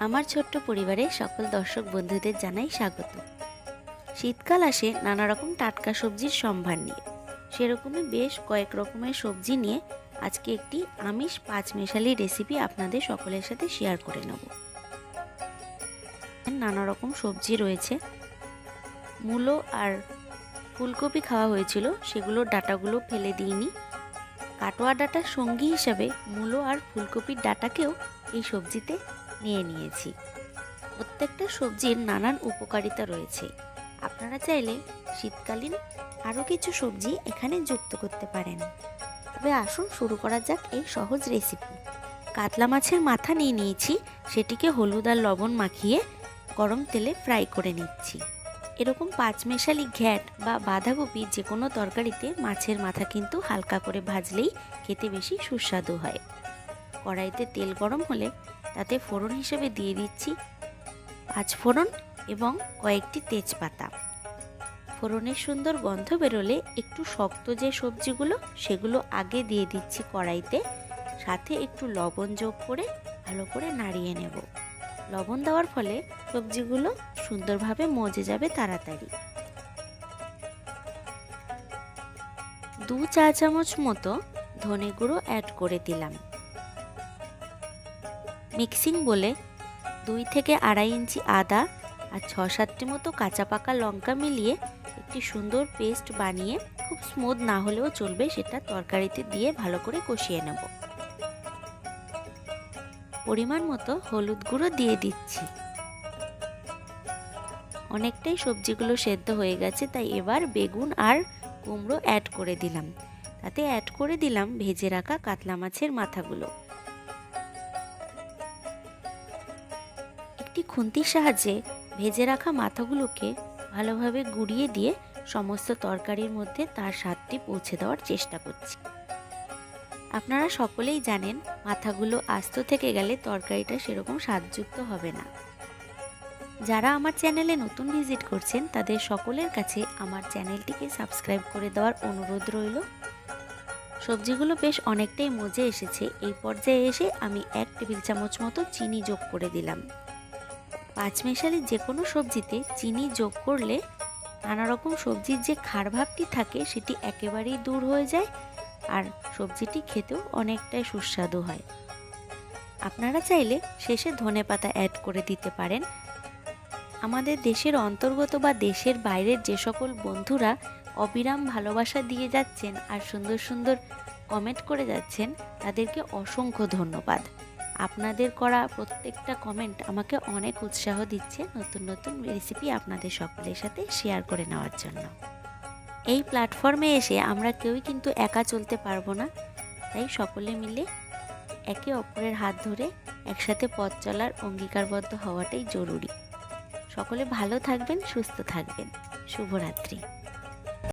আমার ছোট্ট পরিবারে সকল দর্শক বন্ধুদের জানাই স্বাগত। শীতকাল আসে নানা রকম টাটকা সবজির সম্ভার নিয়ে। সেরকমই বেশ কয়েক রকমের সবজি নিয়ে আজকে একটি আমিষ পাঁচ মেশালি রেসিপি আপনাদের সকলের সাথে শেয়ার করে নেব। নানা রকম সবজি রয়েছে। মূলো আর ফুলকপি খাওয়া হয়েছিল সেগুলোর ডাটাগুলো ফেলে দিইনি। কাটোয়া ডাটার সঙ্গী হিসাবে মূলো আর ফুলকপির ডাটাকেও এই সবজিতে নিয়ে নিয়েছি। প্রত্যেকটা সবজির নানান উপকারিতা রয়েছে। আপনারা চাইলে শীতকালীন আরও কিছু সবজি এখানে যুক্ত করতে পারেন। তবে আসুন শুরু করা যাক এই সহজ রেসিপি কাতলা মাছের মাথা নিয়ে নিয়েছি, সেটিকে হলুদ আর লবণ মাখিয়ে গরম তেলে ফ্রাই করে নিচ্ছি। এরকম পাঁচমেশালি ঘ্যাট বা বাঁধাকপি যে কোনো তরকারিতে মাছের মাথা কিন্তু হালকা করে ভাজলেই খেতে বেশি সুস্বাদু হয়। কড়াইতে তেল গরম হলে তাতে ফোড়ন হিসেবে দিয়ে দিচ্ছি পাঁচ ফোড়ন এবং কয়েকটি তেজপাতা। ফোড়নের সুন্দর গন্ধ বেরোলে একটু শক্ত যে সবজিগুলো, সেগুলো আগে দিয়ে দিচ্ছি কড়াইতে, সাথে একটু লবণ যোগ করে ভালো করে নাড়িয়ে নেব। লবণ দেওয়ার ফলে সবজিগুলো সুন্দরভাবে মজে যাবে তাড়াতাড়ি। দু চা চামচ মতো ধনে গুঁড়ো অ্যাড করে দিলাম। মিক্সিং বলে দুই থেকে আড়াই ইঞ্চি আদা আর ছ সাতটি মতো কাঁচা পাকা লঙ্কা মিলিয়ে একটি সুন্দর পেস্ট বানিয়ে খুব স্মুথ না হলেও চলবে, সেটা তরকারিতে দিয়ে ভালো করে কষিয়ে নেব। পরিমাণ মতো হলুদ গুঁড়ো দিয়ে দিচ্ছি। অনেকটাই সবজিগুলো সেদ্ধ হয়ে গেছে, তাই এবার বেগুন আর কুমড়ো অ্যাড করে দিলাম। তাতে অ্যাড করে দিলাম ভেজে রাখা কাতলা মাছের মাথাগুলো। একটি খুন্তির সাহায্যে ভেজে রাখা মাথাগুলোকে ভালোভাবে গুঁড়িয়ে দিয়ে সমস্ত তরকারির মধ্যে তার স্বাদটি পৌঁছে দেওয়ার চেষ্টা করছি। আপনারা সকলেই জানেন, মাথাগুলো আস্ত থেকে গেলে তরকারিটা সেরকম স্বাদযুক্ত হবে না। যারা আমার চ্যানেলে নতুন ভিজিট করছেন, তাদের সকলের কাছে আমার চ্যানেলটিকে সাবস্ক্রাইব করে দেওয়ার অনুরোধ রইল। সবজিগুলো বেশ অনেকটাই মজে এসেছে। এই পর্যায়ে এসে আমি এক টেবিল চামচ মতো চিনি যোগ করে দিলাম। পাঁচমেশালি যে কোনো সবজিতে চিনি যোগ করলে নানা রকম সবজির যে খার ভাবটি থাকে, সেটি একেবারেই দূর হয়ে যায় আর সবজিটি খেতেও অনেকটাই সুস্বাদু হয়। আপনারা চাইলে শেষে ধনে পাতা অ্যাড করে দিতে পারেন। আমাদের দেশের অন্তর্গত বা দেশের বাইরের যে সকল বন্ধুরা অবিরাম ভালোবাসা দিয়ে যাচ্ছেন আর সুন্দর সুন্দর কমেন্ট করে যাচ্ছেন, তাদেরকে অসংখ্য ধন্যবাদ। আপনাদের করা প্রত্যেকটা কমেন্ট আমাকে অনেক উৎসাহ দিচ্ছে নতুন নতুন রেসিপি আপনাদের সকলের সাথে শেয়ার করে নেওয়ার জন্য। এই প্ল্যাটফর্মে এসে আমরা কেউই কিন্তু একা চলতে পারব না। তাই সকলে মিলে একে অপরের হাত ধরে একসাথে পথ চলার অঙ্গীকারবদ্ধ হওয়াটাই জরুরি। সকলে ভালো থাকবেন, সুস্থ থাকবেন। শুভরাত্রি।